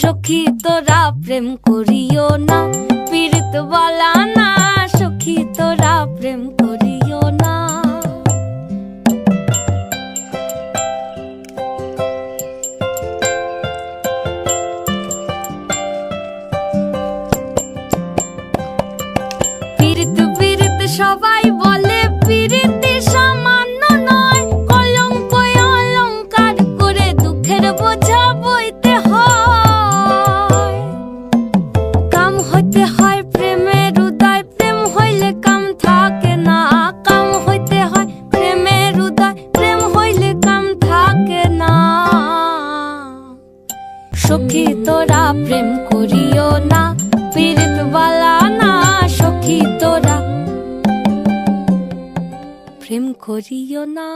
সখী তোরা প্রেম করিও না পীড়িত বলা না, সখী তোরা প্রেম করিও না। পীড়িত পীড়িত সবাই হইতে হয় প্রেমের উদয়, প্রেম হইলে কাম থাকে না, কাম হইতে হয় প্রেমের উদয়, প্রেম হইলে কাম থাকে না। সখী তোরা প্রেম করিও না পীড়িত না, সখী তোরা প্রেম করিও না।